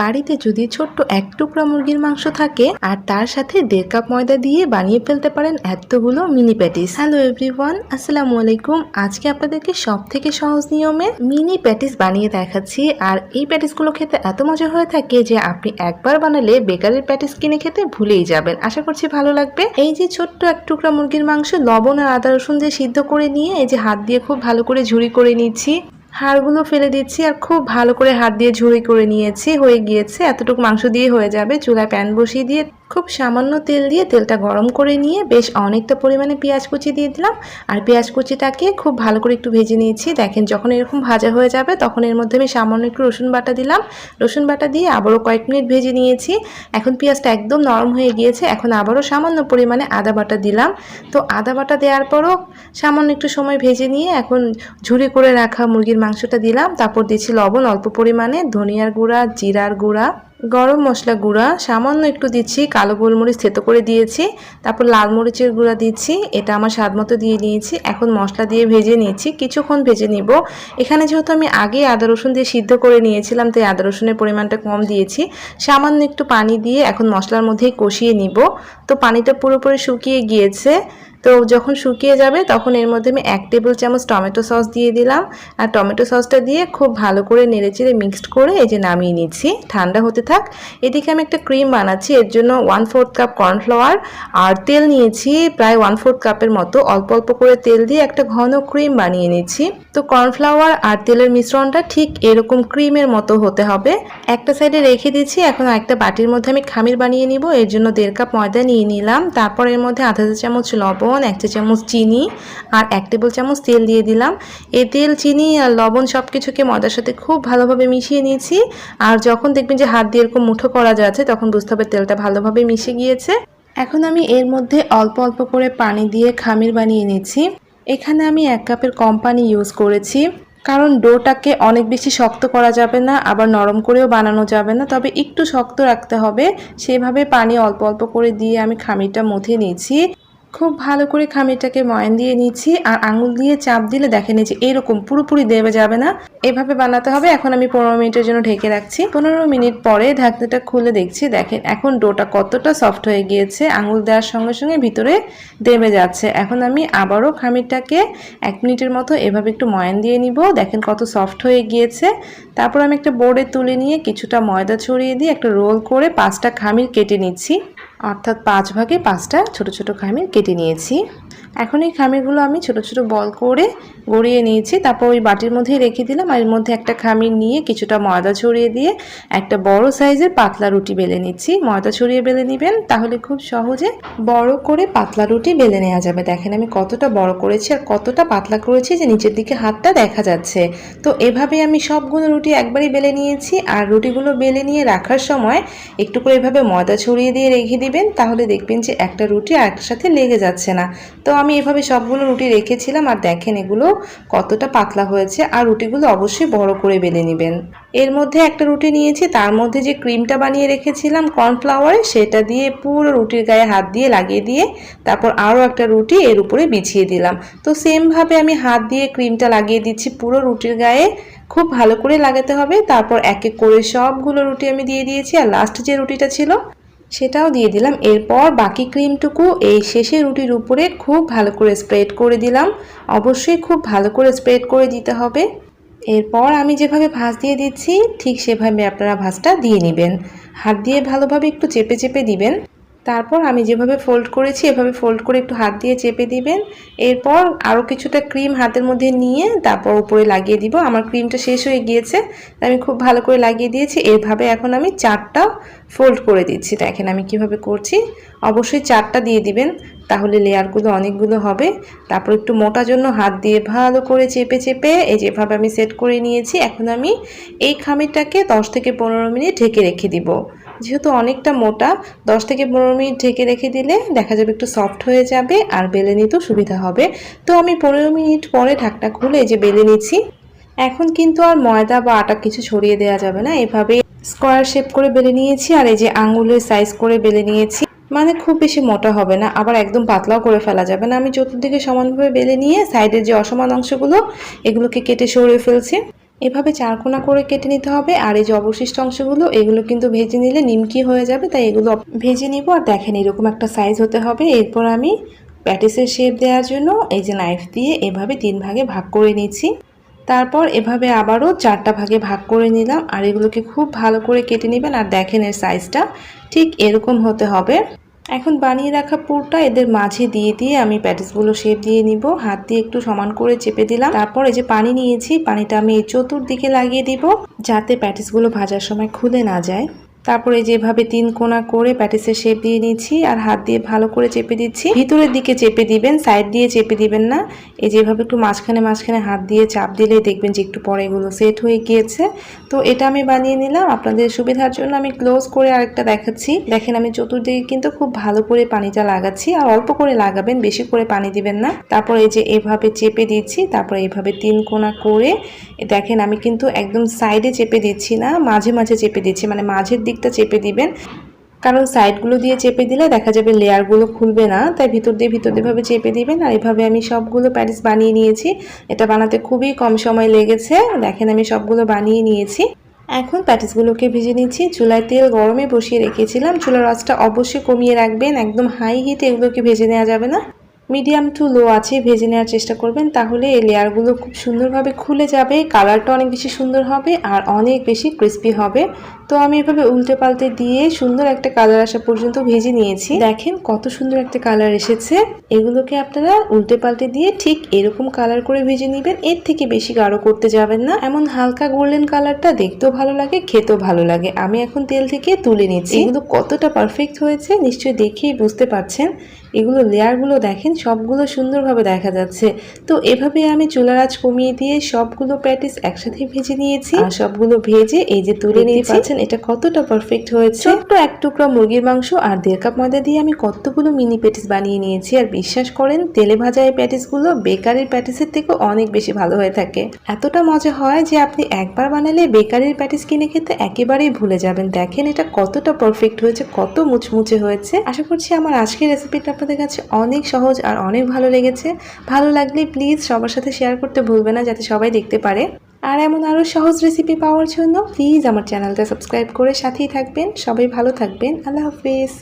বাড়িতে যদি ছোট্ট এক টুকরা মুরগির মাংস থাকে, আর তার সাথে দেড় কাপ ময়দা দিয়ে বানিয়ে ফেলতে পারেন এতগুলো মিনি প্যাটিস হ্যালো এভরিওয়ান আসসালামু আলাইকুম। আজকে আপনাদেরকে সব থেকে সহজ নিয়মে মিনি প্যাটিস বানিয়ে দেখাচ্ছি। আর এই প্যাটিসগুলো খেতে এত মজা হয়ে থাকে যে আপনি একবার বানালে বেকারির প্যাটিস কিনে খেতে ভুলেই যাবেন। আশা করছি ভালো লাগবে। এই যে ছোট্ট এক টুকরা মুরগির মাংস, লবণ আর আদা রসুন দিয়ে সিদ্ধ করে নিয়ে এই যে হাত দিয়ে খুব ভালো করে ঝুড়ি করে নিচ্ছি। হাড়গুলো ফেলে দিচ্ছি আর খুব ভালো করে হাত দিয়ে ঝুড়ি করে নিয়েছি। হয়ে গিয়েছে, এতটুকু মাংস দিয়ে হয়ে যাবে। চুলায় প্যান বসিয়ে দিয়ে খুব সামান্য তেল দিয়ে তেলটা গরম করে নিয়ে বেশ অনেকটা পরিমাণে পেঁয়াজ কুচি দিয়ে দিলাম। আর পেঁয়াজ কুচিটাকে খুব ভালো করে একটু ভেজে নিয়েছি। দেখেন যখন এরকম ভাজা হয়ে যাবে তখন এর মধ্যে আমি সামান্য একটু রসুন বাটা দিলাম। রসুন বাটা দিয়ে আবারও কয়েক মিনিট ভেজে নিয়েছি। এখন পেঁয়াজটা একদম নরম হয়ে গিয়েছে। এখন আবারও সামান্য পরিমাণে আদা বাটা দিলাম। তো আদা বাটা দেওয়ার পরও সামান্য একটু সময় ভেজে নিয়ে এখন ঝুরি করে রাখা মুরগির মাংসটা দিলাম। তারপর দিয়েছি লবণ, অল্প পরিমাণে ধনিয়ার গুঁড়া, জিরার গুঁড়া। গরম মশলা গুঁড়া, সামান্য একটু দিচ্ছি, কালো গোলমরিচ থেতো করে দিয়েছি, তারপর লাল মরিচের গুঁড়া দিচ্ছি, এটা আমার স্বাদ মতো দিয়ে নিয়েছি, এখন মশলা দিয়ে ভেজে নিয়েছি, কিছুক্ষণ ভেজে নিব। এখানে যেহেতু আমি আগে আদা রসুন দিয়ে সিদ্ধ করে নিয়েছিলাম, তাই আদা রসুনের পরিমাণটা কম দিয়েছি। সামান্য একটু পানি দিয়ে এখন মশলার মধ্যেই কষিয়ে নিব। তো পানিটা পুরোপুরি শুকিয়ে গিয়েছে। তো যখন শুকিয়ে যাবে তখন এর মধ্যে আমি এক টেবিল চামচ টমেটো সস দিয়ে দিলাম। আর টমেটো সসটা দিয়ে খুব ভালো করে নেড়েচেড়ে মিক্সড করে এই যে নামিয়ে নিচ্ছি। ঠান্ডা হতে থাক। এদিকে আমি একটা ক্রিম বানাচ্ছি। এর জন্য ওয়ান ফোর্থ কাপ কর্নফ্লাওয়ার আর তেল নিয়েছি। প্রায় ওয়ান ফোর্থ কাপের মতো অল্প অল্প করে তেল দিয়ে একটা ঘন ক্রিম বানিয়ে নিচ্ছি। তো কর্নফ্লাওয়ার আর তেলের মিশ্রণটা ঠিক এরকম ক্রিমের মতো হতে হবে। একটা সাইডে রেখে দিচ্ছি। এখন একটা বাটির মধ্যে আমি খামির বানিয়ে নিব। এর জন্য দেড় কাপ ময়দা নিয়ে নিলাম। তারপর এর মধ্যে আধা চামচ লবণ এক চা চামচ চিনি আর এক টেবিল চামচ তেল দিয়ে দিলাম। এই তেল, চিনি আর লবণ সব কিছুকে ময়দার সাথে খুব ভালোভাবে মিশিয়ে নিয়েছি। আর যখন দেখবেন যে হাত দিয়ে এরকম মুঠো করা যাচ্ছে, তখন বুঝতে হবে তেলটা ভালোভাবে মিশে গিয়েছে। এখন আমি এর মধ্যে অল্প অল্প করে পানি দিয়ে খামির বানিয়ে নিয়েছি এখানে আমি এক কাপের কম পানি ইউজ করেছি। কারণ ডোটাকে অনেক বেশি শক্ত করা যাবে না, আবার নরম করেও বানানো যাবে না। তবে একটু শক্ত রাখতে হবে। সেভাবে পানি অল্প অল্প করে দিয়ে আমি খামিরটা মথে নিয়েছি। খুব ভালো করে খামিরটাকে ময়ান দিয়ে নিচ্ছি আর আঙুল দিয়ে চাপ দিলে দেখেন এই যে এরকম পুরোপুরি দেবে যাবে না। এভাবে বানাতে হবে। এখন আমি পনেরো মিনিটের জন্য ঢেকে রাখছি। পনেরো মিনিট পরে ঢাকনাটা খুলে দেখছি। দেখেন এখন ডোটা কতটা সফট হয়ে গিয়েছে। আঙুল দেওয়ার সঙ্গে সঙ্গে ভিতরে দেবে যাচ্ছে। এখন আমি আবারও খামিরটাকে এক মিনিটের মতো এভাবে একটু ময়ান দিয়ে নিব। দেখেন কত সফট হয়ে গিয়েছে। তারপর আমি একটা বোর্ডে তুলে নিয়ে কিছুটা ময়দা ছড়িয়ে দিয়ে একটা রোল করে পাঁচটা খামির কেটে নিচ্ছি। অর্থাৎ পাঁচ ভাগে পাঁচটা ছোট ছোট খামির কেটে নিয়েছি। এখন এই খামিরগুলো আমি ছোট ছোট বল করে গড়িয়ে নিয়েছি। তারপর ওই বাটির মধ্যেই রেখে দিলাম আর এর মধ্যে একটা খামির নিয়ে কিছুটা ময়দা ছড়িয়ে দিয়ে একটা বড় সাইজের পাতলা রুটি বেলে নিচ্ছি। ময়দা ছড়িয়ে বেলে নেবেন, তাহলে খুব সহজে বড় করে পাতলা রুটি বেলে নেওয়া যাবে। দেখেন আমি কতটা বড় করেছি আর কতটা পাতলা করেছি যে নিচের দিকে হাতটা দেখা যাচ্ছে। তো এভাবে আমি সবগুলো রুটি একবারই বেলে নিয়েছি আর রুটিগুলো বেলে নিয়ে রাখার সময় একটু করে এভাবে ময়দা ছড়িয়ে দিয়ে রেখে দিবেন, তাহলে দেখবেন যে একটা রুটি আরেকটার সাথে লেগে যাচ্ছে না। তো আমি এভাবে সবগুলো রুটি রেখেছিলাম আর দেখেন এগুলো কতটা পাতলা হয়েছে। আর রুটিগুলো অবশ্যই বড় করে বেলে নেবেন। এর মধ্যে একটা রুটি নিয়েছি, তার মধ্যে যে ক্রিমটা বানিয়ে রেখেছিলাম কর্নফ্লাওয়ারে, সেটা দিয়ে পুরো রুটির গায়ে হাত দিয়ে লাগিয়ে দিয়ে তারপর আরও একটা রুটি এর উপরে বিছিয়ে দিলাম। তো সেমভাবে আমি হাত দিয়ে ক্রিমটা লাগিয়ে দিচ্ছি, পুরো রুটির গায়ে। খুব ভালো করে লাগাতে হবে। তারপর এক এক করে সবগুলো রুটি আমি দিয়ে দিয়েছি। আর লাস্ট যে রুটিটা ছিল সেটাও দিয়ে দিলাম। এরপর বাকি ক্রিমটুকু এই শেষে রুটির উপরে খুব ভালো করে স্প্রেড করে দিলাম। অবশ্যই খুব ভালো করে স্প্রেড করে দিতে হবে। এরপর আমি যেভাবে ভাঁজ দিয়ে দিচ্ছি, ঠিক সেভাবে আপনারা ভাঁজটা দিয়ে নেবেন। হাত দিয়ে ভালোভাবে একটু চেপে চেপে দিবেন। তারপর আমি যেভাবে ফোল্ড করেছি, এভাবে ফোল্ড করে একটু হাত দিয়ে চেপে দিবেন। এরপর আরও কিছুটা ক্রিম হাতের মধ্যে নিয়ে তারপর উপরে লাগিয়ে দিব। আমার ক্রিমটা শেষ হয়ে গিয়েছে আমি খুব ভালো করে লাগিয়ে দিয়েছি। এভাবে এখন আমি চারটা ফোল্ড করে দিচ্ছি। দেখেন আমি কীভাবে করছি। অবশ্যই চারটা দিয়ে দিবেন, তাহলে লেয়ারগুলো অনেকগুলো হবে। তারপর একটু মোটা জন্য হাত দিয়ে ভালো করে চেপে চেপে এই যেভাবে আমি সেট করে নিয়েছি, এখন আমি এই খামিরটাকে দশ থেকে পনেরো মিনিট ঢেকে রেখে দিব। যেহেতু অনেকটা মোটা, দশ থেকে পনেরো মিনিট ঢেকে রেখে দিলে দেখা যাবে একটু সফট হয়ে যাবে আর বেলে নিতেও সুবিধা হবে। তো আমি পনেরো মিনিট পরে ঢাকনা খুলে যে বেলে নিচ্ছি। এখন কিন্তু আর ময়দা বা আটা কিছু ছড়িয়ে দেওয়া যাবে না। এভাবে স্কোয়ার শেপ করে বেলে নিয়েছি আর এই যে আঙুলের সাইজ করে বেলে নিয়েছি। মানে খুব বেশি মোটা হবে না, আবার একদম পাতলাও করে ফেলা যাবে না। আমি চতুর্দিকে সমানভাবে বেলে নিয়ে সাইডের যে অসমান অংশগুলো, এগুলোকে কেটে সরিয়ে ফেলছি। এভাবে চারকোনা করে কেটে নিতে হবে আর এই যে অবশিষ্ট অংশগুলো, এগুলো কিন্তু ভেজে নিলে নিমকি হয়ে যাবে, তাই এগুলো ভেজে নিব। আর দেখেন এরকম একটা সাইজ হতে হবে। এরপর আমি প্যাটিসের শেপ দেওয়ার জন্য এই যে নাইফ দিয়ে এভাবে তিন ভাগে ভাগ করে নিচ্ছি। তারপর এভাবে আবারও চারটা ভাগে ভাগ করে নিলাম। আর এগুলোকে খুব ভালো করে কেটে নেবেন। আর দেখেন এর সাইজটা ঠিক এরকম হতে হবে। এখন বানিয়ে রাখা পুরটা এদের মাঝে দিয়ে দিয়ে আমি প্যাটিসগুলো শেপ দিয়ে নিব। হাত দিয়ে একটু সমান করে চেপে দিলাম। তারপর এই যে পানি নিয়েছি, পানিটা আমি এই চতুর্দিকে লাগিয়ে দিব, যাতে প্যাটিসগুলো ভাজার সময় খুলে না যায়। তারপরে যেভাবে তিন কোনা করে প্যাটিসের শেপ দিয়ে নিচ্ছি আর হাত দিয়ে ভালো করে চেপে দিচ্ছি। ভিতরের দিকে চেপে দিবেন সাইড দিয়ে চেপে দিবেন না। এই যেভাবে একটু মাঝখানে মাঝখানে হাত দিয়ে চাপ দিলে দেখবেন যে একটু পরে এগুলো সেট হয়ে গিয়েছে। তো এটা আমি বানিয়ে নিলাম। আপনাদের সুবিধার জন্য আমি ক্লোজ করে আরেকটা দেখাচ্ছি। দেখেন আমি চতুর্দিকে কিন্তু খুব ভালো করে পানিটা লাগাচ্ছি। আর অল্প করে লাগাবেন, বেশি করে পানি দিবেন না। তারপর এই যে এভাবে চেপে দিচ্ছি, তারপর এইভাবে তিন কোনা করে, দেখেন আমি কিন্তু একদম সাইডে চেপে দিচ্ছি না, মাঝে মাঝে চেপে দিচ্ছি। মানে মাঝের দিকটা চেপে দিবেন। কারণ সাইডগুলো দিয়ে চেপে দিলে দেখা যাবে লেয়ারগুলো খুলবে না। তাই ভিতর দিয়ে ভিতর দিয়ে ভাবে চেপে দিবেন। আর এভাবে আমি সবগুলো প্যারিস বানিয়ে নিয়েছি। এটা বানাতে খুবই কম সময় লেগেছে। দেখেন আমি সবগুলো বানিয়ে নিয়েছি। এখন প্যাটিসগুলোকে ভেজে নিচ্ছি। চুলায় তেল গরমে বসিয়ে রেখেছিলাম। চুলার আঁচটা অবশ্যই কমিয়ে রাখবেন। একদম হাই হিটে এগুলোকে ভেজে নেওয়া যাবে না। মিডিয়াম টু লো আছে। ভেজে নেওয়ার চেষ্টা করবেন। তাহলে এই লেয়ারগুলো খুব সুন্দরভাবে খুলে যাবে। কালারটা অনেক বেশি সুন্দর হবে। আর অনেক বেশি ক্রিস্পি হবে। তো আমি এভাবে উল্টে পাল্টে দিয়ে সুন্দর একটা কালার আসা পর্যন্ত ভেজে নিয়েছি। দেখেন কত সুন্দর একটা কালার এসেছে। এগুলোকে আপনারা উল্টে পাল্টে দিয়ে ঠিক এরকম কালার করে ভেজে নেবেন। এর থেকে বেশি গাঢ় করতে যাবেন না। এমন হালকা গোল্ডেন কালারটা দেখতেও ভালো লাগে খেতেও ভালো লাগে। আমি এখন তেল থেকে তুলে নিচ্ছি। এগুলো কতটা পারফেক্ট হয়েছে নিশ্চয়ই দেখেই বুঝতে পারছেন। এগুলো লেয়ারগুলো দেখেন সবগুলো সুন্দরভাবে দেখা যাচ্ছে। তো এভাবে আমি চুলার আঁচ কমিয়ে দিয়ে সবগুলো প্যাটিস একসাথে ভেজে নিয়েছি। সবগুলো ভেজে এই যে তুলে নিয়ে পাচ্ছেন এটা কতটা পারফেক্ট হয়েছে। ছোট্ট এক টুকরা মুরগির মাংস আর দেড় কাপ ময়দা দিয়ে আমি কতগুলো মিনি প্যাটিস বানিয়ে নিয়েছি। আর বিশ্বাস করেন, তেলে ভাজা এই প্যাটিসগুলো বেকারির প্যাটিসের থেকে অনেক বেশি ভালো হয়ে থাকে। এতটা মজা হয় যে আপনি একবার বানালে বেকারির প্যাটিস কিনে খেতে একেবারেই ভুলে যাবেন। দেখেন এটা কতটা পারফেক্ট হয়েছে, কত মুচমুচে হয়েছে। আশা করছি আমার আজকের রেসিপিটা আপনাদের কাছে অনেক সহজ আর অনেক ভালো লেগেছে। ভালো লাগলে প্লিজ সবার সাথে শেয়ার করতে ভুলবে না, যাতে সবাই দেখতে পারে। আর এমন আরও সহজ রেসিপি পাওয়ার জন্য প্লিজ আমার চ্যানেলটা সাবস্ক্রাইব করে সাথেই থাকবেন। সবাই ভালো থাকবেন। আল্লাহ হাফিজ।